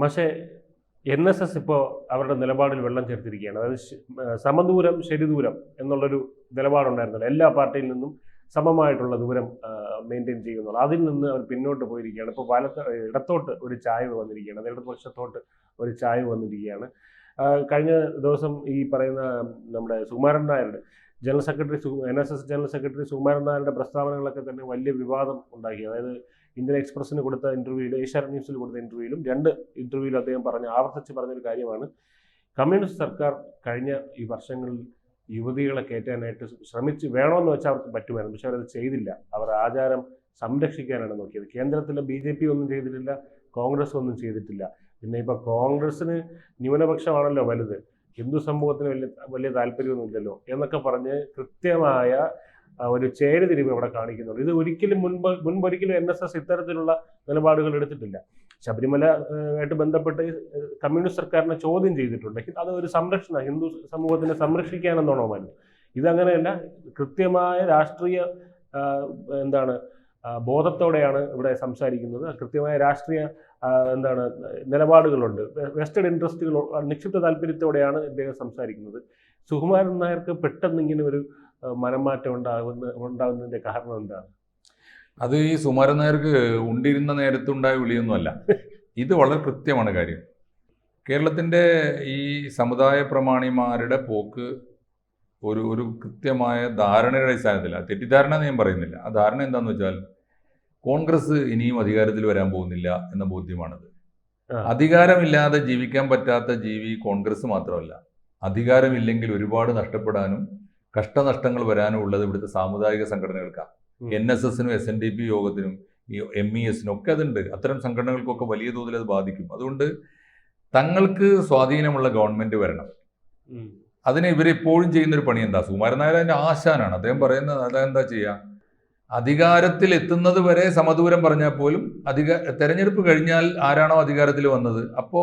പക്ഷേ N S S ഇപ്പോൾ അവരുടെ നിലപാടിൽ വെള്ളം ചേർത്തിരിക്കുകയാണ്. അതായത് സമദൂരം ശരിദൂരം എന്നുള്ളൊരു നിലപാടുണ്ടായിരുന്നല്ലോ. എല്ലാ പാർട്ടിയിൽ നിന്നും സമമായിട്ടുള്ള ദൂരം മെയിന്റെയിൻ ചെയ്യുന്നുള്ളൂ. അതിൽ നിന്ന് അവർ പിന്നോട്ട് പോയിരിക്കുകയാണ്. ഇപ്പോൾ വലത്ത് ഇടത്തോട്ട് ഒരു ചായവ് വന്നിരിക്കുകയാണ്. അത് ഇടതുപക്ഷത്തോട്ട് ഒരു ചായവ് വന്നിരിക്കുകയാണ്. കഴിഞ്ഞ ദിവസം ഈ പറയുന്ന നമ്മുടെ സുകുമാരൻ നായരുടെ general secretary N S S general secretary Sukumaran നായരുടെ പ്രസ്താവനകളൊക്കെ തന്നെ വലിയ വിവാദം ഉണ്ടാക്കി. അതായത് ഇന്ത്യൻ എക്സ്പ്രസിന് കൊടുത്ത ഇന്റർവ്യൂവിൽ ഏഷ്യാനെറ്റ് ന്യൂസിൽ കൊടുത്ത ഇന്റർവ്യൂവിലും രണ്ട് ഇന്റർവ്യൂവിലും അദ്ദേഹം പറഞ്ഞ ആവർത്തിച്ച് പറഞ്ഞൊരു കാര്യമാണ്. കമ്മ്യൂണിസ്റ്റ് സർക്കാർ കഴിഞ്ഞ ഈ വർഷങ്ങളിൽ യുവതികളെ കയറ്റാനായിട്ട് ശ്രമിച്ച് വേണമെന്ന് വെച്ചാൽ അവർക്ക് പറ്റുമായിരുന്നു പക്ഷെ അവരത് ചെയ്തില്ല. അവർ ആചാരം സംരക്ഷിക്കാനാണ് നോക്കിയത്. കേന്ദ്രത്തിലെ ബി ജെ പി ഒന്നും ചെയ്തിട്ടില്ല കോൺഗ്രസ് ഒന്നും ചെയ്തിട്ടില്ല. പിന്നെ ഇപ്പോൾ കോൺഗ്രസ്സിന് ന്യൂനപക്ഷമാണല്ലോ വലുത്. ഹിന്ദു സമൂഹത്തിന് വലിയ വലിയ താല്പര്യമൊന്നുമില്ലല്ലോ എന്നൊക്കെ പറഞ്ഞ് കൃത്യമായ ഒരു ചേരുതിരിവ് ഇവിടെ കാണിക്കുന്നുണ്ട്. ഇത് ഒരിക്കലും മുൻപ് മുൻപൊരിക്കലും എൻ എസ് എസ് ഇത്തരത്തിലുള്ള നിലപാടുകൾ എടുത്തിട്ടില്ല. ശബരിമല ആയിട്ട് ബന്ധപ്പെട്ട് കമ്മ്യൂണിസ്റ്റ് സർക്കാരിനെ ചോദ്യം ചെയ്തിട്ടുണ്ട്. അത് ഒരു സംരക്ഷണ ഹിന്ദു സമൂഹത്തിനെ സംരക്ഷിക്കാനെന്നോണോ മതി ഇതങ്ങനെയല്ല കൃത്യമായ രാഷ്ട്രീയ എന്താണ് ബോധത്തോടെയാണ് ഇവിടെ സംസാരിക്കുന്നത്. കൃത്യമായ രാഷ്ട്രീയ എന്താണ് നിലപാടുകളുണ്ട്. വെസ്റ്റഡ് ഇൻട്രസ്റ്റുകൾ നിക്ഷിപ്ത താല്പര്യത്തോടെയാണ് ഇദ്ദേഹം സംസാരിക്കുന്നത്. സുകുമാരൻ നായർക്ക് പെട്ടെന്ന് ഇങ്ങനെ ഒരു മനംമാറ്റം ഉണ്ടാകുന്ന ഉണ്ടാകുന്നതിന്റെ കാരണം എന്താണ്? അത് ഈ സുമാരൻ നായർക്ക് ഉണ്ടിരുന്ന നേരത്തുണ്ടായ വിളിയൊന്നുമല്ല. ഇത് വളരെ കൃത്യമാണ് കാര്യം. കേരളത്തിന്റെ ഈ സമുദായ പ്രമാണിമാരുടെ പോക്ക് ഒരു ഒരു കൃത്യമായ ധാരണയുടെ അടിസ്ഥാനത്തില്ല തെറ്റിദ്ധാരണ എന്ന് ഞാൻ പറയുന്നില്ല. ആ ധാരണ എന്താണെന്ന് വെച്ചാൽ കോൺഗ്രസ് ഇനിയും അധികാരത്തിൽ വരാൻ പോകുന്നില്ല എന്ന ബോധ്യമാണത്. അധികാരമില്ലാതെ ജീവിക്കാൻ പറ്റാത്ത ജീവി കോൺഗ്രസ് മാത്രമല്ല. അധികാരമില്ലെങ്കിൽ ഒരുപാട് നഷ്ടപ്പെടാനും കഷ്ടനഷ്ടങ്ങൾ വരാനും ഉള്ളത് ഇവിടുത്തെ സാമുദായിക സംഘടനകൾക്കാണ്. എൻ എസ് എസിനും എസ് എൻ ഡി പി യോഗത്തിനും ഈ എം ഇ എസിനും ഒക്കെ അതുണ്ട്. അത്തരം സംഘടനകൾക്കൊക്കെ വലിയ തോതിൽ അത് ബാധിക്കും. അതുകൊണ്ട് തങ്ങൾക്ക് സ്വാധീനമുള്ള ഗവൺമെന്റ് വരണം. അതിനെ ഇവരെപ്പോഴും ചെയ്യുന്നൊരു പണി എന്താ? സുകുമാരൻ നായർ അതിന്റെ ആശാനാണ്. അദ്ദേഹം പറയുന്നത് അതെന്താ ചെയ്യുക അധികാരത്തിൽ എത്തുന്നത് വരെ സമദൂരം പറഞ്ഞാൽ പോലും അധിക തെരഞ്ഞെടുപ്പ് കഴിഞ്ഞാൽ ആരാണോ അധികാരത്തിൽ വന്നത്? അപ്പോ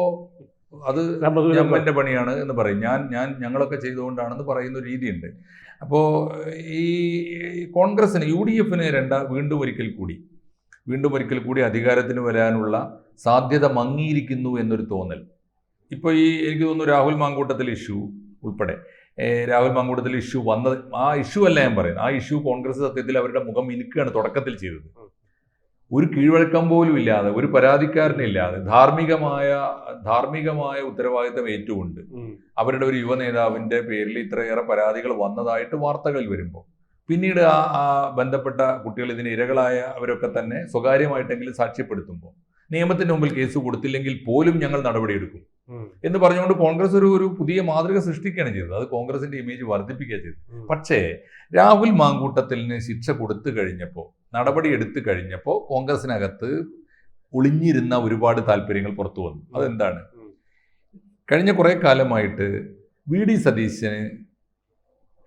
അത് സമദൂരം പണിയാണ് എന്ന് പറയും. ഞാൻ ഞാൻ ഞങ്ങളൊക്കെ ചെയ്തുകൊണ്ടാണെന്ന് പറയുന്ന ഒരു രീതിയുണ്ട്. അപ്പോൾ ഈ കോൺഗ്രസിന് യു ഡി എഫിന് രണ്ട വീണ്ടും ഒരിക്കൽ കൂടി. വീണ്ടും ഒരിക്കൽ കൂടി അധികാരത്തിന് വരാനുള്ള സാധ്യത മങ്ങിയിരിക്കുന്നു എന്നൊരു തോന്നൽ. ഇപ്പോൾ ഈ എനിക്ക് തോന്നുന്നു രാഹുൽ മാങ്കൂട്ടത്തിൽ ഇഷ്യൂ ഉൾപ്പെടെ. രാഹുൽ മാങ്കൂട്ടത്തിൽ ഇഷ്യൂ വന്നത് ആ ഇഷ്യൂ അല്ല ഞാൻ പറയുന്നത്. ആ ഇഷ്യൂ കോൺഗ്രസ് സത്യത്തിൽ അവരുടെ മുഖം മിനുക്കുകയാണ് തുടക്കത്തിൽ ചെയ്തത്. ഒരു കീഴ്വഴക്കം പോലും ഇല്ലാതെ ഒരു പരാതിക്കാരനില്ലാതെ ധാർമ്മികമായ ധാർമ്മികമായ ഉത്തരവാദിത്തം ഏറ്റുകൊണ്ട്. അവരുടെ ഒരു യുവ നേതാവിന്റെ പേരിൽ ഇത്രയേറെ പരാതികൾ വന്നതായിട്ട് വാർത്തകളിൽ വരുമ്പോൾ പിന്നീട് ആ ആ ബന്ധപ്പെട്ട കുട്ടികൾ ഇതിന് ഇരകളായ അവരൊക്കെ തന്നെ സ്വകാര്യമായിട്ടെങ്കിലും സാക്ഷ്യപ്പെടുത്തുമ്പോൾ നിയമത്തിന്റെ മുമ്പിൽ കേസ് കൊടുത്തില്ലെങ്കിൽ പോലും ഞങ്ങൾ നടപടിയെടുക്കും. എന്ന് പറഞ്ഞുകൊണ്ട് കോൺഗ്രസ് ഒരു ഒരു പുതിയ മാതൃക സൃഷ്ടിക്കുകയാണ് ചെയ്തത്. അത് കോൺഗ്രസിന്റെ ഇമേജ് വർദ്ധിപ്പിക്കുക ചെയ്തത്. പക്ഷേ രാഹുൽ മാങ്കൂട്ടത്തിന് ശിക്ഷ കൊടുത്തു കഴിഞ്ഞപ്പോൾ നടപടി എടുത്തു കഴിഞ്ഞപ്പോൾ കോൺഗ്രസിനകത്ത് ഒളിഞ്ഞിരുന്ന ഒരുപാട് താല്പര്യങ്ങൾ പുറത്തു വന്നു. അതെന്താണ്? കഴിഞ്ഞ കുറേ കാലമായിട്ട് വി ഡി സതീശന്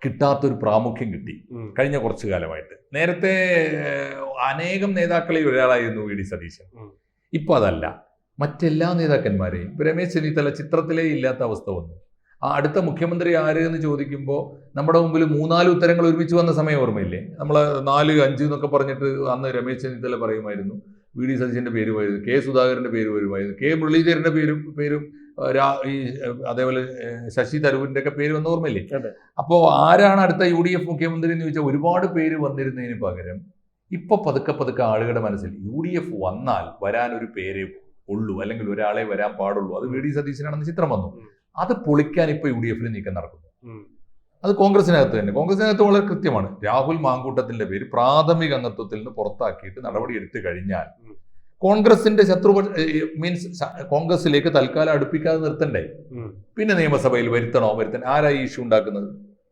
കിട്ടാത്തൊരു പ്രാമുഖ്യം കിട്ടി. കഴിഞ്ഞ കുറച്ചു കാലമായിട്ട്. നേരത്തെ അനേകം നേതാക്കളിൽ ഒരാളായിരുന്നു വി ഡി സതീശൻ. ഇപ്പൊ അതല്ല. മറ്റെല്ലാ നേതാക്കന്മാരെയും രമേശ് ചെന്നിത്തല ചിത്രത്തിലേ ഇല്ലാത്ത അവസ്ഥ വന്നു. ആ അടുത്ത മുഖ്യമന്ത്രി ആര് എന്ന് ചോദിക്കുമ്പോൾ നമ്മുടെ മുമ്പിൽ മൂന്നാൽ ഉത്തരങ്ങൾ ഒരുമിച്ച് വന്ന സമയം ഓർമ്മയില്ലേ? നമ്മൾ നാല് അഞ്ച് എന്നൊക്കെ പറഞ്ഞിട്ട് അന്ന് രമേശ് ചെന്നിത്തല പറയുമായിരുന്നു. വി ഡി സതീശന്റെ പേര് വരുമായിരുന്നു കെ സുധാകരന്റെ പേര് വരുമായിരുന്നു കെ മുരളീധരന്റെ പേരും പേരും രാ- ഈ അതേപോലെ ശശി തരൂരിന്റെ ഒക്കെ പേര് വന്ന ഓർമ്മയില്ലേ. അപ്പോൾ ആരാണ് അടുത്ത യു ഡി എഫ് മുഖ്യമന്ത്രി എന്ന് ചോദിച്ചാൽ ഒരുപാട് പേര് വന്നിരുന്നതിന് പകരം ഇപ്പൊ പതുക്കെ പതുക്കെ ആളുകളുടെ മനസ്സിൽ യു ഡി എഫ് വന്നാൽ വരാൻ ഒരു പേരേ ഉള്ളൂ അല്ലെങ്കിൽ ഒരാളെ വരാൻ പാടുള്ളൂ. അത് വി ഡി സതീശനാണെന്ന് ചിത്രം വന്നു. അത് പൊളിക്കാൻ ഇപ്പൊ യു ഡി എഫിൽ നീക്കം നടക്കുന്നു. അത് കോൺഗ്രസിനകത്ത് തന്നെ. കോൺഗ്രസിനകത്ത് വളരെ കൃത്യമാണ്. രാഹുൽ മാങ്കൂട്ടത്തിന്റെ പേര് പ്രാഥമിക അംഗത്വത്തിൽ നിന്ന് പുറത്താക്കിയിട്ട് നടപടി എടുത്തു കഴിഞ്ഞാൽ. കോൺഗ്രസിന്റെ ശത്രുപക്ഷ മീൻസ് കോൺഗ്രസിലേക്ക് തൽക്കാലം അടുപ്പിക്കാതെ നിർത്തണ്ടേ? പിന്നെ നിയമസഭയിൽ വരുത്തണോ വരുത്തണോ ആരാ ഈ ഇഷ്യൂ ഉണ്ടാക്കുന്നത്?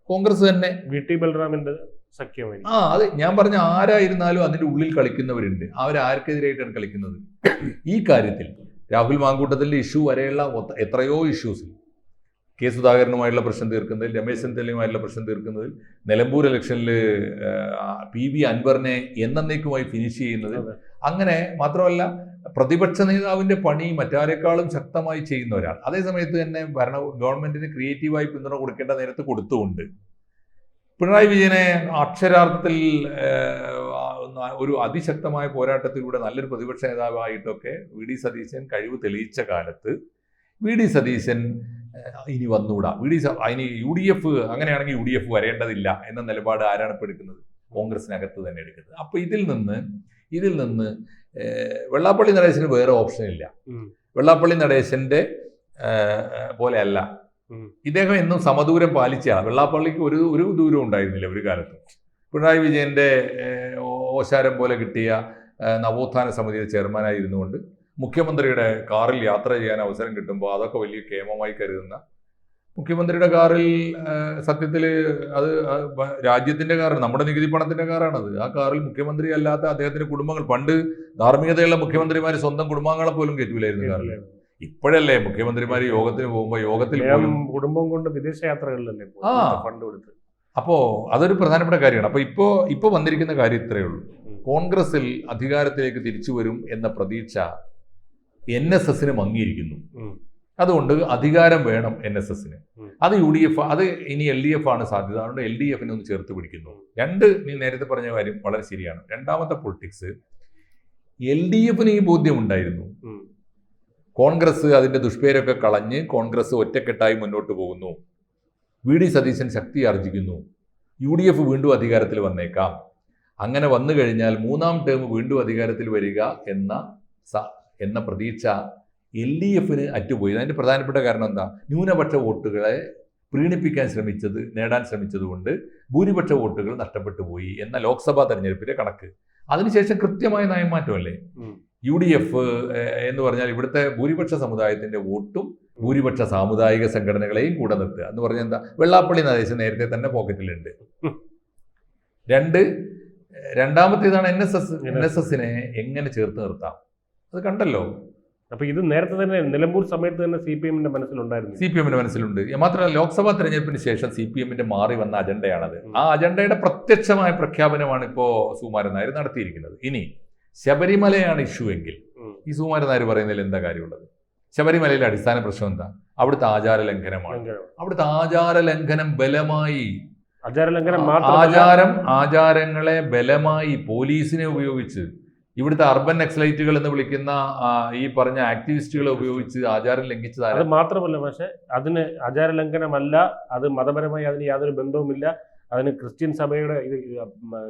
കോൺഗ്രസ് തന്നെ. വി ടി ബലറാമിന്റെ സഖ്യമായി ആ അതെ ഞാൻ പറഞ്ഞ ആരായിരുന്നാലും അതിന്റെ ഉള്ളിൽ കളിക്കുന്നവരുണ്ട്. അവരാർക്കെതിരായിട്ടാണ് കളിക്കുന്നത്. ഈ കാര്യത്തിൽ രാഹുൽ മാങ്കൂട്ടത്തിന്റെ ഇഷ്യൂ വരെയുള്ള എത്രയോ ഇഷ്യൂസ്. കെ സുധാകരനുമായുള്ള പ്രശ്നം തീർക്കുന്നതിൽ രമേശ് ചെന്നിത്തലയുമായുള്ള പ്രശ്നം തീർക്കുന്നതിൽ നിലമ്പൂർ ഇലക്ഷനിൽ പി വി അൻവറിനെ എന്നേക്കുമായി ഫിനിഷ് ചെയ്യുന്നത് അങ്ങനെ മാത്രമല്ല പ്രതിപക്ഷ നേതാവിന്റെ പണി മറ്റാരെക്കാളും ശക്തമായി ചെയ്യുന്ന ഒരാൾ. അതേ സമയത്ത് തന്നെ ഭരണ ഗവൺമെന്റിന് ക്രിയേറ്റീവായി പിന്തുണ കൊടുക്കേണ്ട നേരത്ത് കൊടുത്തുകൊണ്ട്. പിണറായി വിജയനെ അക്ഷരാർത്ഥത്തിൽ ഒരു അതിശക്തമായ പോരാട്ടത്തിലൂടെ നല്ലൊരു പ്രതിപക്ഷ നേതാവായിട്ടൊക്കെ വി ഡി സതീശൻ കഴിവ് തെളിയിച്ച കാലത്ത് വി ഡി സതീശൻ ഇനി വന്നുകൂടാ വി ഡി അതിന് യു ഡി എഫ് അങ്ങനെയാണെങ്കിൽ യു ഡി എഫ് വരേണ്ടതില്ല എന്ന നിലപാട് ആരാണ് ഇപ്പോൾ എടുക്കുന്നത്? കോൺഗ്രസിനകത്ത് തന്നെ എടുക്കുന്നത്. അപ്പോൾ ഇതിൽ നിന്ന് ഇതിൽ നിന്ന് വെള്ളാപ്പള്ളി നടേശന് വേറെ ഓപ്ഷൻ ഇല്ല. വെള്ളാപ്പള്ളി നടേശന്റെ പോലെയല്ല. ഇദ്ദേഹം എന്നും സമദൂരം പാലിച്ചാണ്. വെള്ളാപ്പള്ളിക്ക് ഒരു ഒരു ദൂരം ഉണ്ടായിരുന്നില്ല ഒരു കാലത്ത്. പിണറായി വിജയന്റെ ഓശാരം പോലെ കിട്ടിയ നവോത്ഥാന സമിതിയുടെ ചെയർമാനായി ഇരുന്നുകൊണ്ട് മുഖ്യമന്ത്രിയുടെ കാറിൽ യാത്ര ചെയ്യാൻ അവസരം കിട്ടുമ്പോൾ അതൊക്കെ വലിയ കേമമായി കരുതുന്ന മുഖ്യമന്ത്രിയുടെ കാറിൽ സത്യത്തിൽ അത് രാജ്യത്തിന്റെ കാറാണ് നമ്മുടെ നികുതി പണത്തിന്റെ കാറാണത്. ആ കാറിൽ മുഖ്യമന്ത്രി അല്ലാത്ത അദ്ദേഹത്തിന്റെ കുടുംബങ്ങൾ പണ്ട് ധാർമ്മികതയുള്ള മുഖ്യമന്ത്രിമാർ സ്വന്തം കുടുംബാംഗങ്ങളെ പോലും കയറ്റൂലായിരുന്നു കാറിൽ. ഇപ്പോഴല്ലേ മുഖ്യമന്ത്രിമാർ യോഗത്തിന് പോകുമ്പോൾ യോഗത്തിൽ പോലും കുടുംബം കൊണ്ട് വിദേശ യാത്രകളിലല്ലേ ഇപ്പോൾ ആ. ഫണ്ട് കൊടുത്ത്. അപ്പോ അതൊരു പ്രധാനപ്പെട്ട കാര്യമാണ്. അപ്പോൾ ഇപ്പോ ഇപ്പോ വന്നിരിക്കുന്ന കാര്യം ഇത്രയേ ഉള്ളൂ. കോൺഗ്രസിൽ അധികാരത്തിലേക്ക് തിരിച്ചു വരും എന്ന പ്രതീക്ഷ എൻ എസ് എസിന് മങ്ങിയിരിക്കുന്നു. അതുകൊണ്ട് അധികാരം വേണം എൻ എസ് എസിന്. അത് യു ഡി എഫ് അത് ഇനി എൽ ഡി എഫ് ആണ് സാധ്യത. അതുകൊണ്ട് എൽ ഡി എഫിനെ ഒന്ന് ചേർത്ത് പിടിക്കുന്നു. രണ്ട് നീ നേരത്തെ പറഞ്ഞ കാര്യം വളരെ ശരിയാണ്. രണ്ടാമത്തെ പൊളിറ്റിക്സ് എൽ ഡി എഫിന് ഈ ബോധ്യം ഉണ്ടായിരുന്നു. കോൺഗ്രസ് അതിന്റെ ദുഷ്പേരൊക്കെ കളഞ്ഞ് കോൺഗ്രസ് ഒറ്റക്കെട്ടായി മുന്നോട്ട് പോകുന്നു. വി ഡി സതീശൻ ശക്തി ആർജിക്കുന്നു. യു ഡി എഫ് വീണ്ടും അധികാരത്തിൽ വന്നേക്കാം. അങ്ങനെ വന്നു കഴിഞ്ഞാൽ മൂന്നാം ടേം വീണ്ടും അധികാരത്തിൽ വരിക എന്ന എന്ന പ്രതീക്ഷ എൽ ഡി എഫിന് അറ്റുപോയി. അതിന്റെ പ്രധാനപ്പെട്ട കാരണം എന്താ? ന്യൂനപക്ഷ വോട്ടുകളെ പ്രീണിപ്പിക്കാൻ ശ്രമിച്ചത് നേടാൻ ശ്രമിച്ചതുകൊണ്ട് ഭൂരിപക്ഷ വോട്ടുകൾ നഷ്ടപ്പെട്ടു പോയി എന്ന ലോക്സഭാ തെരഞ്ഞെടുപ്പിലെ കണക്ക്. അതിനുശേഷം കൃത്യമായ നയംമാറ്റമല്ലേ? യു ഡി എഫ് എന്ന് പറഞ്ഞാൽ ഇവിടുത്തെ ഭൂരിപക്ഷ സമുദായത്തിന്റെ വോട്ടും ഭൂരിപക്ഷ സാമുദായിക സംഘടനകളെയും കൂടെ നിർത്തുക. എന്ന് പറഞ്ഞാൽ എന്താ? വെള്ളാപ്പള്ളി നദേശം നേരത്തെ തന്നെ പോക്കറ്റിലുണ്ട്. രണ്ട് രണ്ടാമത്തേതാണ് N S S N S എസിനെ എങ്ങനെ ചേർത്ത് നിർത്താം? അത് കണ്ടല്ലോ. അപ്പൊ ഇത് നേരത്തെ തന്നെ നിലമ്പൂർ സമയത്ത് തന്നെ സി പി എമ്മിന്റെ മനസ്സിലുണ്ടായിരുന്നു. സി പി എമ്മിന്റെ മനസ്സിലുണ്ട്. മാത്രമല്ല ലോക്സഭാ തെരഞ്ഞെടുപ്പിന് ശേഷം സി പി എമ്മിന്റെ മാറി വന്ന അജണ്ടയാണത്. ആ അജണ്ടയുടെ പ്രത്യക്ഷമായ പ്രഖ്യാപനമാണ് ഇപ്പോ സുകുമാരൻ നായർ നടത്തിയിരിക്കുന്നത്. ഇനി ശബരിമലയാണ് ഇഷ്യൂ എങ്കിൽ ഈ സുകുമാരൻ നായർ പറയുന്നതിൽ എന്താ കാര്യമുള്ളത്? ശബരിമലയിലെ അടിസ്ഥാന പ്രശ്നം എന്താ? അവിടുത്തെ ആചാര ലംഘനമാണ്. ലംഘനം. അവിടുത്തെ ആചാര ലംഘനം ബലമായി. ആചാര ലംഘനം ആചാരം ആചാരങ്ങളെ ബലമായി പോലീസിനെ ഉപയോഗിച്ച് ഇവിടുത്തെ അർബൻ നക്സലൈറ്റുകൾ എന്ന് വിളിക്കുന്ന ഈ പറഞ്ഞ ആക്ടിവിസ്റ്റുകളെ ഉപയോഗിച്ച് ആചാരം ലംഘിച്ചതാണ് അത് മാത്രമല്ല പക്ഷെ അതിന് ആചാര ലംഘനമല്ല അത് മതപരമായി അതിന് യാതൊരു ബന്ധവുമില്ല. അതിന് ക്രിസ്ത്യൻ സഭയുടെ ഇത്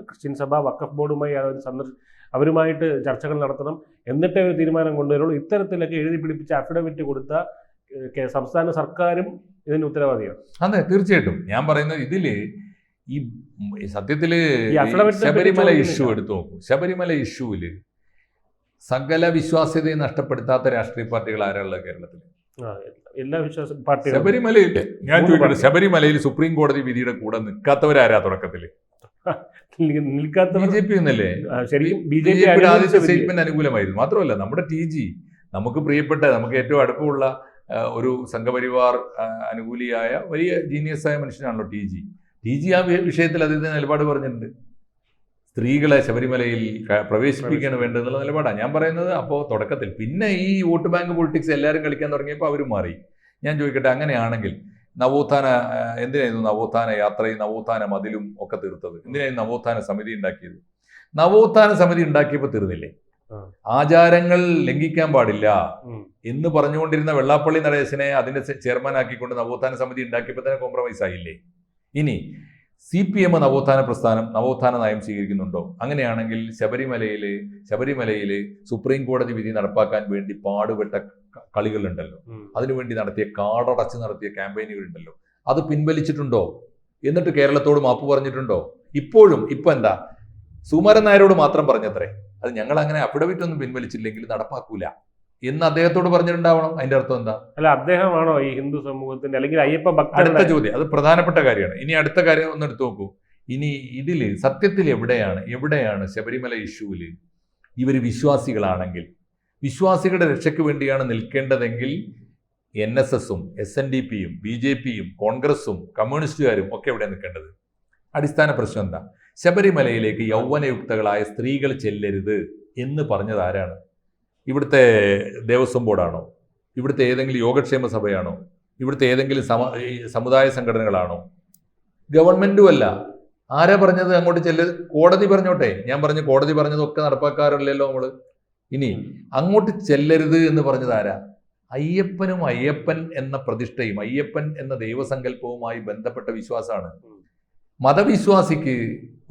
ക്രിസ്ത്യൻ സഭ വക്കഫ് ബോർഡുമായി അവർ സന്ദർശ അവരുമായിട്ട് ചർച്ചകൾ നടത്തണം. എന്നിട്ടേ ഒരു തീരുമാനം കൊണ്ടുവരുള്ളൂ. ഇത്തരത്തിലൊക്കെ എഴുതി പിടിപ്പിച്ച അഫിഡവിറ്റ് കൊടുത്ത സംസ്ഥാന സർക്കാരും ഇതിന് ഉത്തരവാദിയാണ്. അതെ തീർച്ചയായിട്ടും. ഞാൻ പറയുന്നത് ഇതിൽ ഈ സത്യത്തിൽ സത്യത്തിൽ ശബരിമല ഇഷ്യൂ. എടുത്തു നോക്കും. ശബരിമല ഇഷ്യൂവിൽ സകല വിശ്വാസ്യതയെ നഷ്ടപ്പെടുത്താത്ത രാഷ്ട്രീയ പാർട്ടികൾ ആരാളുള്ള കേരളത്തിൽ എല്ലാ വിശ്വാസ പാർട്ടികളും. ശബരിമലയിൽ ഞാൻ ചോദിക്കട്ടെ ശബരിമലയിൽ സുപ്രീം കോടതി വിധിയുടെ കൂടെ നിൽക്കാത്തവരാരാ തുടക്കത്തിൽ? ബി നിൽക്കാത്തവർ ജെ പി എന്നല്ലേ ശരിക്കും B B J J P ആദ്യത്തെ സ്റ്റേറ്റ്മെന്റ് അനുകൂലമായിരുന്നു. മാത്രമല്ല നമ്മുടെ ടി ജി നമുക്ക് പ്രിയപ്പെട്ട നമുക്ക് ഏറ്റവും അടുപ്പമുള്ള ഒരു സംഘപരിവാർ അനുകൂലിയായ വലിയ ജീനിയസ് ആയ മനുഷ്യനാണല്ലോ ടി ജി. ടി ജി ആ വിഷയത്തിൽ അദ്ദേഹത്തിന് നിലപാട് പറഞ്ഞിട്ടുണ്ട്. സ്ത്രീകളെ ശബരിമലയിൽ പ്രവേശിപ്പിക്കാണ് പ്രവേശിപ്പിക്കുകയാണ് വേണ്ടതെന്നുള്ള നിലപാടാണ്. ഞാൻ പറയുന്നത് അപ്പോൾ തുടക്കത്തിൽ പിന്നെ ഈ വോട്ട് ബാങ്ക് പൊളിറ്റിക്സ് എല്ലാവരും കളിക്കാൻ തുടങ്ങിയപ്പോൾ അവർ മാറി. ഞാൻ ചോദിക്കട്ടെ അങ്ങനെയാണെങ്കിൽ നവോത്ഥാന എന്തിനായിരുന്നു നവോത്ഥാന യാത്രയും നവോത്ഥാന മതിലും ഒക്കെ തീർത്തത്? എന്തിനായിരുന്നു നവോത്ഥാന സമിതി ഉണ്ടാക്കിയത്? നവോത്ഥാന സമിതി ഉണ്ടാക്കിയപ്പോൾ തീർന്നില്ലേ? ആചാരങ്ങൾ ലംഘിക്കാൻ പാടില്ല. എന്ന് പറഞ്ഞുകൊണ്ടിരുന്ന വെള്ളാപ്പള്ളി നടേശനെ അതിന്റെ ചെയർമാൻ ആക്കിക്കൊണ്ട് നവോത്ഥാന സമിതി ഉണ്ടാക്കിയപ്പോൾ തന്നെ കോംപ്രമൈസ് ആയില്ലേ? ഇനി സി പി എം നവോത്ഥാന പ്രസ്ഥാനം നവോത്ഥാന നയം സ്വീകരിക്കുന്നുണ്ടോ? അങ്ങനെയാണെങ്കിൽ ശബരിമലയിൽ ശബരിമലയിൽ സുപ്രീം കോടതി വിധി നടപ്പാക്കാൻ വേണ്ടി പാടുപെട്ട കളികൾ കളികളുണ്ടല്ലോ. അതിനുവേണ്ടി നടത്തിയ കാടടച്ച് നടത്തിയ ക്യാമ്പയിനുകളുണ്ടല്ലോ. അത് പിൻവലിച്ചിട്ടുണ്ടോ? എന്നിട്ട് കേരളത്തോട് മാപ്പ് പറഞ്ഞിട്ടുണ്ടോ? ഇപ്പോഴും ഇപ്പൊ എന്താ? സുമരൻ നായരോട് മാത്രം പറഞ്ഞത്രേ. അത് ഞങ്ങൾ അങ്ങനെ അഫിഡവിറ്റ് ഒന്നും പിൻവലിച്ചില്ലെങ്കിൽ നടപ്പാക്കൂല. എന്ന് അദ്ദേഹത്തോട് പറഞ്ഞിട്ടുണ്ടാവണം? അതിന്റെ അർത്ഥം എന്താ? അല്ല അദ്ദേഹമാണോ ഈ ഹിന്ദു സമൂഹത്തിന്റെ അല്ലെങ്കിൽ അയ്യപ്പ അടുത്ത ഭക്തരുടെ ചോദ്യം. അത് പ്രധാനപ്പെട്ട കാര്യമാണ്. ഇനി അടുത്ത കാര്യം ഒന്ന് എടുത്തു നോക്കൂ. ഇനി ഇതിൽ സത്യത്തിൽ എവിടെയാണ് എവിടെയാണ് ശബരിമല ഇഷ്യൂവിൽ ഇവർ വിശ്വാസികളാണെങ്കിൽ വിശ്വാസികളുടെ രക്ഷയ്ക്ക് വേണ്ടിയാണ് നിൽക്കേണ്ടതെങ്കിൽ എൻ എസ് എസും എസ് എൻ ഡി പിയും ബി ജെ പിയും കോൺഗ്രസും കമ്മ്യൂണിസ്റ്റുകാരും ഒക്കെ എവിടെ നിൽക്കേണ്ടത്? അടിസ്ഥാന പ്രശ്നം എന്താ? ശബരിമലയിലേക്ക് യൗവനയുക്തകളായ സ്ത്രീകൾ ചെല്ലരുത് എന്ന് പറഞ്ഞത് ആരാണ്? ഇവിടുത്തെ ദേവസ്വം ബോർഡാണോ? ഇവിടുത്തെ ഏതെങ്കിലും യോഗക്ഷേമ സഭയാണോ? ഇവിടുത്തെ ഏതെങ്കിലും സമ സമുദായ സംഘടനകളാണോ? ഗവൺമെന്റും അല്ല ആരാ പറഞ്ഞത് അങ്ങോട്ട് ചെല്ല്? കോടതി പറഞ്ഞോട്ടെ. ഞാൻ പറഞ്ഞു കോടതി പറഞ്ഞതൊക്കെ നടപ്പാക്കാറില്ലല്ലോ നമ്മൾ ഇനി അങ്ങോട്ട് ചെല്ലരുത് എന്ന് പറഞ്ഞത് ആരാ? അയ്യപ്പനും അയ്യപ്പൻ എന്ന പ്രതിഷ്ഠയും അയ്യപ്പൻ എന്ന ദൈവസങ്കല്പവുമായി ബന്ധപ്പെട്ട വിശ്വാസമാണ്. മതവിശ്വാസിക്ക്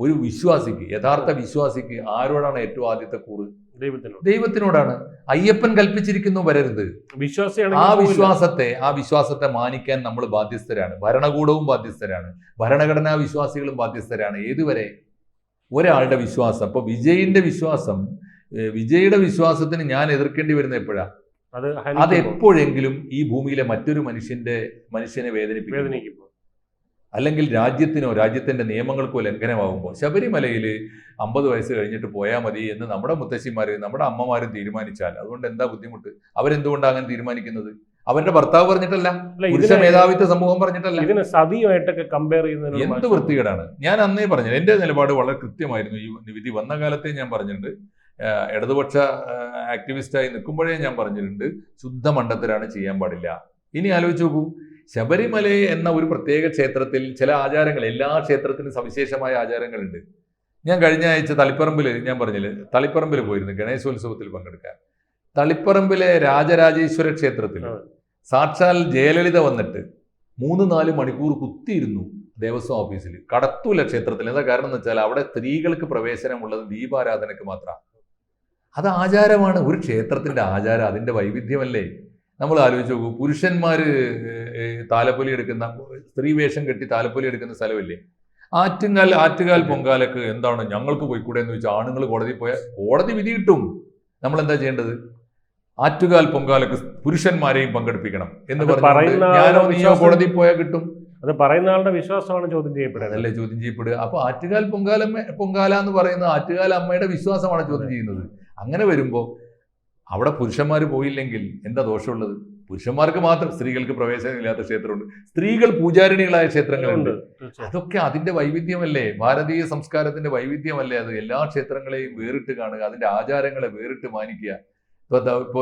ഒരു വിശ്വാസിക്ക് യഥാർത്ഥ വിശ്വാസിക്ക് ആരോടാണ് ഏറ്റവും ആദ്യത്തെ കൂറ്? ദൈവത്തിനോടാണ്. അയ്യപ്പൻ കൽപ്പിച്ചിരിക്കുന്നു വരരുത്. ആ വിശ്വാസത്തെ ആ വിശ്വാസത്തെ മാനിക്കാൻ നമ്മൾ ബാധ്യസ്ഥരാണ്. ഭരണകൂടവും ബാധ്യസ്ഥരാണ്. ഭരണഘടനാ വിശ്വാസികളും ബാധ്യസ്ഥരാണ്. ഏതുവരെ? ഒരാളുടെ വിശ്വാസം. അപ്പൊ വിജയിന്റെ വിശ്വാസം വിജയുടെ വിശ്വാസത്തിന് ഞാൻ എതിർക്കേണ്ടി വരുന്ന എപ്പോഴാ? അത് എപ്പോഴെങ്കിലും ഈ ഭൂമിയിലെ മറ്റൊരു മനുഷ്യന്റെ മനുഷ്യനെ വേദനിപ്പിക്കും അല്ലെങ്കിൽ രാജ്യത്തിനോ രാജ്യത്തിന്റെ നിയമങ്ങൾക്കോ ലംഘനമാകുമ്പോൾ ശബരിമലയിൽ അമ്പത് വയസ്സ് കഴിഞ്ഞിട്ട് പോയാൽ മതി എന്ന് നമ്മുടെ മുത്തശ്ശിമാര് നമ്മുടെ അമ്മമാരും തീരുമാനിച്ചാൽ അതുകൊണ്ട് എന്താ ബുദ്ധിമുട്ട്? അവരെന്തുകൊണ്ടാണ് അങ്ങനെ തീരുമാനിക്കുന്നത്? അവരുടെ ഭർത്താവ് പറഞ്ഞിട്ടല്ല പുരുഷ മേധാവിത്വ സമൂഹം പറഞ്ഞിട്ടല്ല. ഇതിന് സതിയുമായിട്ടൊക്കെ കമ്പയർ ചെയ്യുന്നതിനോട് എന്ത് വൃത്തികേടാണ്? ഞാൻ അന്നേ പറഞ്ഞു എന്റെ നിലപാട് വളരെ കൃത്യമായിരുന്നു. ഈ വിധി വന്ന കാലത്തെ ഞാൻ പറഞ്ഞിട്ടുണ്ട്. ഇടതുപക്ഷ ആക്ടിവിസ്റ്റായി നിൽക്കുമ്പോഴേ ഞാൻ പറഞ്ഞിട്ടുണ്ട്. ശുദ്ധ മണ്ഡത്തിലാണ് ചെയ്യാൻ പാടില്ല. ഇനി ആലോചിച്ച് നോക്കൂ. ശബരിമല എന്ന ഒരു പ്രത്യേക ക്ഷേത്രത്തിൽ ചില ആചാരങ്ങൾ എല്ലാ ക്ഷേത്രത്തിനും സവിശേഷമായ ആചാരങ്ങളുണ്ട്. ഞാൻ കഴിഞ്ഞ ആഴ്ച തളിപ്പറമ്പിൽ ഞാൻ പറഞ്ഞില്ല തളിപ്പറമ്പിൽ പോയിരുന്നു ഗണേശോത്സവത്തിൽ പങ്കെടുക്കാൻ. തളിപ്പറമ്പിലെ രാജരാജേശ്വര ക്ഷേത്രത്തിൽ. സാക്ഷാൽ ജയലളിത വന്നിട്ട് മൂന്ന് നാല് മണിക്കൂർ കുത്തിയിരുന്നു ദേവസ്വം ഓഫീസിൽ. കടത്തൂല ക്ഷേത്രത്തിൽ. എന്താ കാരണം എന്ന് വെച്ചാൽ അവിടെ സ്ത്രീകൾക്ക് പ്രവേശനമുള്ളത് ദീപാരാധനക്ക് മാത്രമാണ് അത് ആചാരമാണ്. ഒരു ക്ഷേത്രത്തിന്റെ ആചാരം അതിന്റെ വൈവിധ്യമല്ലേ? നമ്മൾ ആലോചിച്ച് നോക്കൂ പുരുഷന്മാര് ഏഹ്, താലപ്പൊലി എടുക്കുന്ന സ്ത്രീ വേഷം കെട്ടി താലപ്പൊലി എടുക്കുന്ന സ്ഥലമില്ലേ? ആറ്റുകാൽ ആറ്റുകാൽ പൊങ്കാലക്ക് എന്താണ് ഞങ്ങൾക്ക് പോയിക്കൂടെ എന്ന് ചോദിച്ചാൽ ആണുങ്ങൾ കോടതി പോയാൽ കോടതി വിധി കിട്ടും. നമ്മൾ എന്താ ചെയ്യേണ്ടത്? ആറ്റുകാൽ പൊങ്കാലക്ക് പുരുഷന്മാരെയും പങ്കെടുപ്പിക്കണം എന്ന് പറഞ്ഞാൽ പറഞ്ഞു ഞാനോ നീയോ കോടതി പോയാൽ കിട്ടും. അത് പറയുന്ന ആളുടെ വിശ്വാസമാണ് ചോദ്യം ചെയ്യപ്പെടുന്നത്. അല്ലേ ചോദ്യം ചെയ്യപ്പെടുക? അപ്പൊ ആറ്റുകാൽ പൊങ്കാല പൊങ്കാല എന്ന് പറയുന്ന ആറ്റുകാൽ അമ്മയുടെ വിശ്വാസമാണ് ചോദ്യം ചെയ്യുന്നത്. അങ്ങനെ വരുമ്പോൾ അവിടെ പുരുഷന്മാർ പോയില്ലെങ്കിൽ എന്താ ദോഷമുള്ളത്? പുരുഷന്മാർക്ക് മാത്രം സ്ത്രീകൾക്ക് പ്രവേശനമില്ലാത്ത ക്ഷേത്രമുണ്ട്. സ്ത്രീകൾ പൂജാരിണികളായ ക്ഷേത്രങ്ങളുണ്ട്. അതൊക്കെ അതിന്റെ വൈവിധ്യമല്ലേ? ഭാരതീയ സംസ്കാരത്തിന്റെ വൈവിധ്യമല്ലേ അത്? എല്ലാ ക്ഷേത്രങ്ങളെയും വേറിട്ട് കാണുക അതിന്റെ ആചാരങ്ങളെ വേറിട്ട് മാനിക്കുക. ഇപ്പൊ ദാ ഇപ്പൊ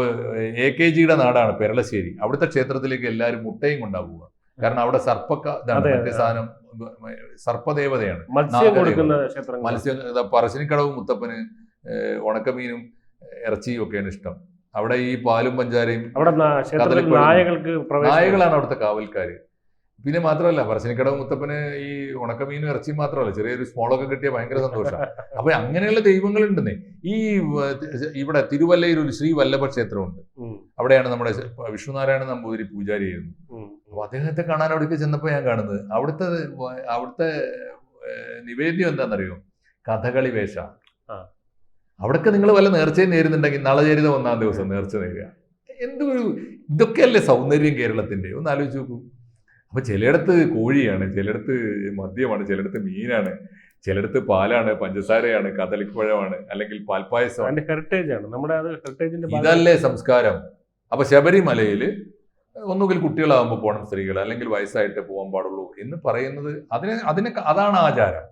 എ കെ ജിയുടെ നാടാണ് പെരളശ്ശേരി. അവിടുത്തെ ക്ഷേത്രത്തിലേക്ക് എല്ലാവരും മുട്ടയും കൊണ്ടാവുക. കാരണം അവിടെ സർപ്പക്ക മറ്റേ സാധനം സർപ്പദേവതയാണ്. മത്സ്യം പറശ്ശിനിക്കടവ് മുത്തപ്പന് ഉണക്കമീനും ഇറച്ചിയും ഒക്കെയാണ് ഇഷ്ടം. അവിടെ ഈ പാലും പഞ്ചാരയും. നായകൾക്ക് നായകളാണ് അവിടുത്തെ കാവൽക്കാർ പിന്നെ മാത്രമല്ല പറശ്ശിനിക്കടവ് മുത്തപ്പന് ഈ ഉണക്കമീനും ഇറച്ചിയും മാത്രമല്ല ചെറിയൊരു സ്മോളൊക്കെ കിട്ടിയ ഭയങ്കര സന്തോഷം. അപ്പൊ അങ്ങനെയുള്ള ദൈവങ്ങൾ ഉണ്ടെന്നേ ഈ ഇവിടെ തിരുവല്ലയിൽ ഒരു ശ്രീ വല്ലഭ ക്ഷേത്രമുണ്ട്. അവിടെയാണ് നമ്മുടെ വിഷ്ണുനാരായണ നമ്പൂതിരി പൂജാരി ചെയ്യുന്നത്. അപ്പൊ അദ്ദേഹത്തെ കാണാൻ അവിടേക്ക് ചെന്നപ്പോൾ ഞാൻ കാണുന്നത് അവിടുത്തെ അവിടുത്തെ നിവേദ്യം എന്താണെന്നറിയോ കഥകളി വേഷ. അവിടൊക്കെ നിങ്ങൾ വല്ല നേർച്ചയും നേരുന്നുണ്ടെങ്കിൽ നളചരിത ഒന്നാം ദിവസം നേർച്ച നേരുക. എന്തൊരു ഇതൊക്കെയല്ലേ സൗന്ദര്യം കേരളത്തിന്റെ? ഒന്ന് ആലോചിച്ച് നോക്കൂ. അപ്പൊ ചിലയിടത്ത് കോഴിയാണ് ചിലയിടത്ത് മദ്യമാണ് ചിലയിടത്ത് മീനാണ് ചിലയിടത്ത് പാലാണ് പഞ്ചസാരയാണ് കദളിപ്പഴമാണ് അല്ലെങ്കിൽ പാൽപ്പായസമാണ്. അതിന്റെ ഹെറിറ്റേജ് ആണ്. നമ്മുടെ അത് ഹെറിറ്റേജിന്റെ ഇതല്ലേ സംസ്കാരം. അപ്പൊ ശബരിമലയിൽ ഒന്നുകിൽ കുട്ടികളാകുമ്പോൾ പോകണം സ്ത്രീകൾ അല്ലെങ്കിൽ വയസ്സായിട്ട് പോകാൻ പാടുള്ളൂ എന്ന് പറയുന്നത് അതിനെ അതിനെ അതാണ് ആചാരം.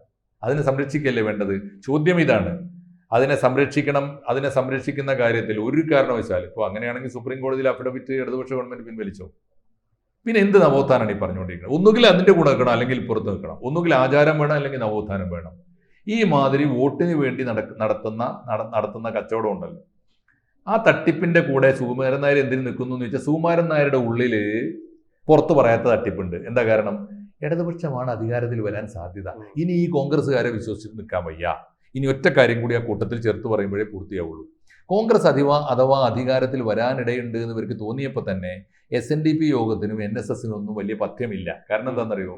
അതിനെ സംരക്ഷിക്കല്ലേ വേണ്ടത്? ചോദ്യം ഇതാണ്. അതിനെ സംരക്ഷിക്കണം അതിനെ സംരക്ഷിക്കുന്ന കാര്യത്തിൽ ഒരു കാരണവശാലും ഇപ്പോൾ അങ്ങനെയാണെങ്കിൽ സുപ്രീം കോടതിയിൽ അഫിഡവിറ്റ് ഇടതുപക്ഷ ഗവൺമെന്റ് പിൻവലിച്ചോ? പിന്നെ എന്ത് നവോത്ഥാനാണ് ഈ പറഞ്ഞുകൊണ്ടിരിക്കുന്നത്? ഒന്നുകിൽ അതിന്റെ കൂടെ നിൽക്കണം അല്ലെങ്കിൽ പുറത്ത് നിൽക്കണം. ഒന്നുകിൽ ആചാരം വേണം അല്ലെങ്കിൽ നവോത്ഥാനം വേണം. ഈ മാതിരി വോട്ടിന് വേണ്ടി നടത്തുന്ന നടത്തുന്ന കച്ചവടം ഉണ്ടല്ലോ. ആ തട്ടിപ്പിന്റെ കൂടെ സുകുമാരൻ നായർ എന്തിനു നിൽക്കുന്നു എന്ന് വെച്ചാൽ സുകുമാരൻ നായരുടെ ഉള്ളിൽ പുറത്ത് പറയാത്ത തട്ടിപ്പുണ്ട്. എന്താ കാരണം? ഇടതുപക്ഷമാണ് അധികാരത്തിൽ വരാൻ സാധ്യത. ഇനി ഈ കോൺഗ്രസ്സുകാരെ വിശ്വസിച്ച് നിൽക്കാൻ വയ്യ. ഇനി ഒറ്റ കാര്യം കൂടി ആ കൂട്ടത്തിൽ ചേർത്ത് പറയുമ്പോഴേ പൂർത്തിയാവുള്ളൂ. കോൺഗ്രസ് അഥവാ അഥവാ അധികാരത്തിൽ വരാനിടയുണ്ട് എന്ന് ഇവർക്ക് തോന്നിയപ്പോൾ തന്നെ എസ് എൻ ഡി പി യോഗത്തിനും എൻ എസ് എസിനും ഒന്നും വലിയ പഥ്യമില്ല കാരണം എന്താണെന്നറിയോ?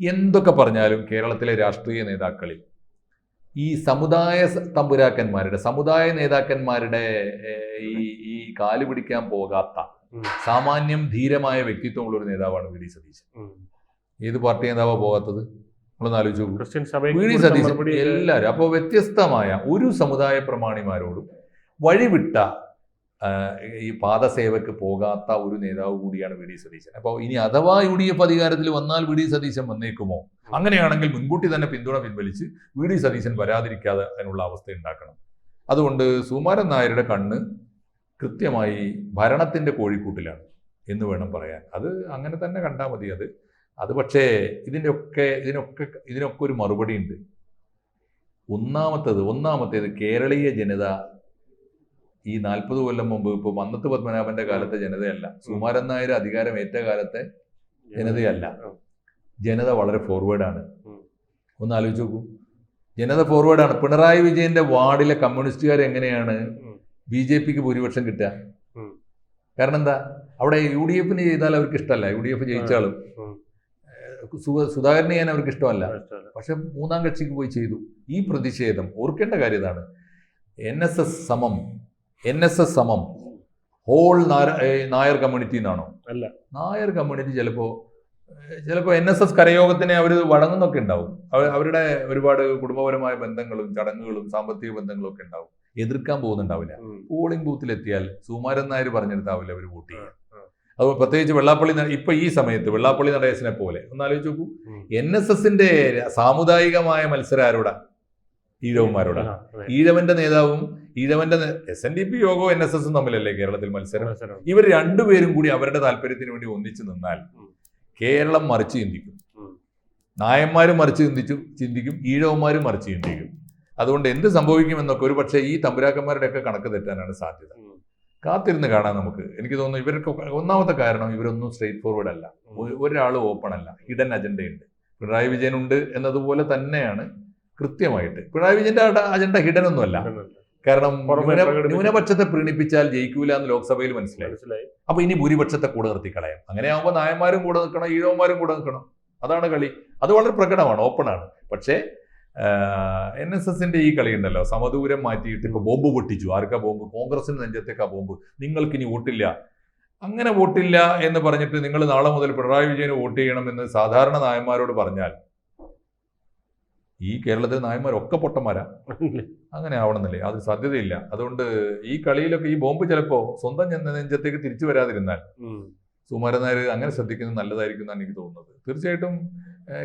എന്തൊക്കെ പറഞ്ഞാലും കേരളത്തിലെ രാഷ്ട്രീയ നേതാക്കളിൽ ഈ സമുദായ തമ്പുരാക്കന്മാരുടെ സമുദായ നേതാക്കന്മാരുടെ ഈ ഈ കാൽ പിടിക്കാൻ പോകാത്ത. സാമാന്യം ധീരമായ വ്യക്തിത്വമുള്ള ഒരു നേതാവാണ് വി ഡി സതീശൻ. ഏത് പാർട്ടി നേതാവാണ് പോകാത്തത്? നമ്മളൊന്ന് ആലോചിച്ച് ക്രിസ്ത്യൻ സതീശൻ എല്ലാവരും അപ്പോൾ വ്യത്യസ്തമായ ഒരു സമുദായ പ്രമാണിമാരോടും വഴിവിട്ട ഈ പാദസേവക്ക് പോകാത്ത ഒരു നേതാവ് കൂടിയാണ് വി ഡി സതീശൻ. അപ്പോൾ ഇനി അഥവാ യു ഡി എഫ് അധികാരത്തിൽ വന്നാൽ വി ഡി സതീശൻ വന്നേക്കുമോ? അങ്ങനെയാണെങ്കിൽ മുൻകൂട്ടി തന്നെ പിന്തുണ പിൻവലിച്ച് വി ഡി സതീശൻ വരാതിരിക്കാതെ അതിനുള്ള അവസ്ഥ ഉണ്ടാക്കണം. അതുകൊണ്ട് സുമാരൻ നായരുടെ കണ്ണ് കൃത്യമായി ഭരണത്തിന്റെ കോഴിക്കൂട്ടിലാണ് എന്ന് വേണം പറയാൻ. അത് അങ്ങനെ തന്നെ കണ്ടാൽ മതി. അത് അത് പക്ഷേ ഇതിന്റെയൊക്കെ ഇതിനൊക്കെ ഇതിനൊക്കെ ഒരു മറുപടി ഉണ്ട് ഒന്നാമത്തേത് ഒന്നാമത്തേത് കേരളീയ ജനത ഈ നാൽപ്പത് കൊല്ലം മുമ്പ് ഇപ്പോൾ മന്നത്ത് പത്മനാഭന്റെ കാലത്തെ ജനതയല്ല. സുമാരൻ നായർ അധികാരമേറ്റ കാലത്തെ ജനതയല്ല. ജനത വളരെ ഫോർവേഡാണ്. ഒന്ന് ആലോചിച്ച് നോക്കൂ. ജനത ഫോർവേഡാണ്. പിണറായി വിജയന്റെ വാർഡിലെ കമ്മ്യൂണിസ്റ്റുകാർ എങ്ങനെയാണ്. ബി ജെ പിക്ക് ഭൂരിപക്ഷം കിട്ടുക? കാരണം എന്താ? അവിടെ യു ഡി എഫിന് ചെയ്താൽ അവർക്ക് ഇഷ്ടമല്ല. U D F. സു- സുധാകരനെ ചെയ്യാൻ അവർക്ക് ഇഷ്ടമല്ല. പക്ഷെ മൂന്നാം കക്ഷിക്ക് പോയി ചെയ്തു. ഈ പ്രതിഷേധം ഓർക്കേണ്ട കാര്യം ഇതാണ്. എൻ എസ് എസ് സമം എൻ എസ് എസ് സമം ഹോൾ നായർ കമ്മ്യൂണിറ്റി എന്നാണോ? അല്ല. നായർ കമ്മ്യൂണിറ്റി ചിലപ്പോ ചിലപ്പോൾ എൻ എസ് എസ് കരയോഗത്തിനെ അവർ വഴങ്ങുന്നൊക്കെ ഉണ്ടാവും. അവരുടെ ഒരുപാട് കുടുംബപരമായ ബന്ധങ്ങളും ചടങ്ങുകളും സാമ്പത്തിക ബന്ധങ്ങളും ഒക്കെ ഉണ്ടാവും. എതിർക്കാൻ പോകുന്നുണ്ടാവില്ല. പോളിംഗ് ബൂത്തിലെത്തിയാൽ സുമാരൻ നായർ പറഞ്ഞെടുത്താവില്ല അവർ വോട്ട് ചെയ്യുക ആ. അത് പ്രത്യേകിച്ച് വെള്ളാപ്പള്ളി ഇപ്പൊ ഈ സമയത്ത് വെള്ളാപ്പള്ളി നടേശനെ പോലെ ഒന്ന് ആലോചിച്ച് നോക്കൂ. എൻ എസ് എസിന്റെ സാമുദായികമായ മത്സരം ആരോടാ ഈഴവന്മാരോടാ ഈഴവന്റെ നേതാവും ഈഴവന്റെ എസ് എൻ ഡി പി യോഗവും എൻ എസ് എസും തമ്മിലല്ലേ കേരളത്തിൽ മത്സരം. ഇവർ രണ്ടുപേരും കൂടി അവരുടെ താല്പര്യത്തിന് വേണ്ടി ഒന്നിച്ചു നിന്നാൽ കേരളം മറിച്ച് ചിന്തിക്കും. നായന്മാരും മറിച്ച് ചിന്തിച്ചു ചിന്തിക്കും ഈഴവന്മാരും മറിച്ച് ചിന്തിക്കും അതുകൊണ്ട് എന്ത് സംഭവിക്കുമെന്നൊക്കെ ഒരു പക്ഷേ ഈ തമ്പുരാക്കന്മാരുടെയൊക്കെ കണക്ക് തെറ്റാനാണ് സാധ്യത. കാത്തിരുന്ന് കാണാൻ നമുക്ക്. എനിക്ക് തോന്നുന്നു ഇവർക്ക് ഒന്നാമത്തെ കാരണം ഇവരൊന്നും സ്ട്രേറ്റ് ഫോർവേഡ് അല്ല. ഒരാൾ ഓപ്പൺ അല്ല. ഹിഡൻ അജണ്ടയുണ്ട് പിണറായി വിജയൻ ഉണ്ട് എന്നതുപോലെ തന്നെയാണ് കൃത്യമായിട്ട്. പിണറായി വിജയന്റെ അജണ്ട ഹിഡൻ ഒന്നുമല്ല. കാരണം. ന്യൂനപക്ഷത്തെ പ്രീണിപ്പിച്ചാൽ ജയിക്കൂല എന്ന് ലോക്സഭയിൽ മനസ്സിലായി. അപ്പൊ ഇനി ഭൂരിപക്ഷത്തെ കൂടെ നിർത്തി കളയാം. അങ്ങനെ ആവുമ്പോൾ നായന്മാരും കൂടെ നിൽക്കണം ഈഴവന്മാരും കൂടെ നിൽക്കണം. അതാണ് കളി. അത് വളരെ പ്രകടമാണ് ഓപ്പൺ ആണ്. പക്ഷേ എൻ എസ് എസിന്റെ ഈ കളി ഉണ്ടല്ലോ. സമദൂരം മാറ്റിയിട്ട് ഇപ്പൊ ബോംബ് പൊട്ടിച്ചു. ആർക്കാ ബോംബ്? കോൺഗ്രസിന് നെഞ്ചത്തേക്കാ ബോംബ്. നിങ്ങൾക്ക് ഇനി വോട്ടില്ല. അങ്ങനെ വോട്ടില്ല എന്ന് പറഞ്ഞിട്ട് നിങ്ങൾ നാളെ മുതൽ പിണറായി വിജയന് വോട്ട് ചെയ്യണമെന്ന് സാധാരണ നായന്മാരോട് പറഞ്ഞാൽ ഈ കേരളത്തിലെ നായന്മാരൊക്കെ പൊട്ടന്മാരാ. അങ്ങനെ ആവണമെന്നില്ലേ? അത് സാധ്യതയില്ല. അതുകൊണ്ട് ഈ കളിയിലൊക്കെ ഈ ബോംബ് ചിലപ്പോ സ്വന്തം നെഞ്ചത്തേക്ക് തിരിച്ചു വരാതിരുന്നാൽ ഉം. സുമാരൻ നായർ അങ്ങനെ ശ്രദ്ധിക്കുന്നത് നല്ലതായിരിക്കും എന്നാണ് എനിക്ക് തോന്നുന്നത്. തീർച്ചയായിട്ടും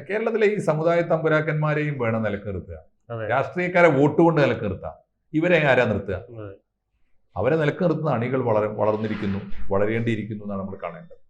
കേരളത്തിലെ ഈ സമുദായ തമ്പുരാക്കന്മാരെയും വേണം നിലനിർത്തുക. രാഷ്ട്രീയക്കാരെ വോട്ട് കൊണ്ട് നിലനിർത്തുക ഇവരെ ആരാ നിർത്തുക? അവരെ നിലനിർത്തുന്ന അണികൾ വളർ വളർന്നിരിക്കുന്നു വളരേണ്ടിയിരിക്കുന്നു എന്നാണ് നമ്മൾ കാണേണ്ടത്.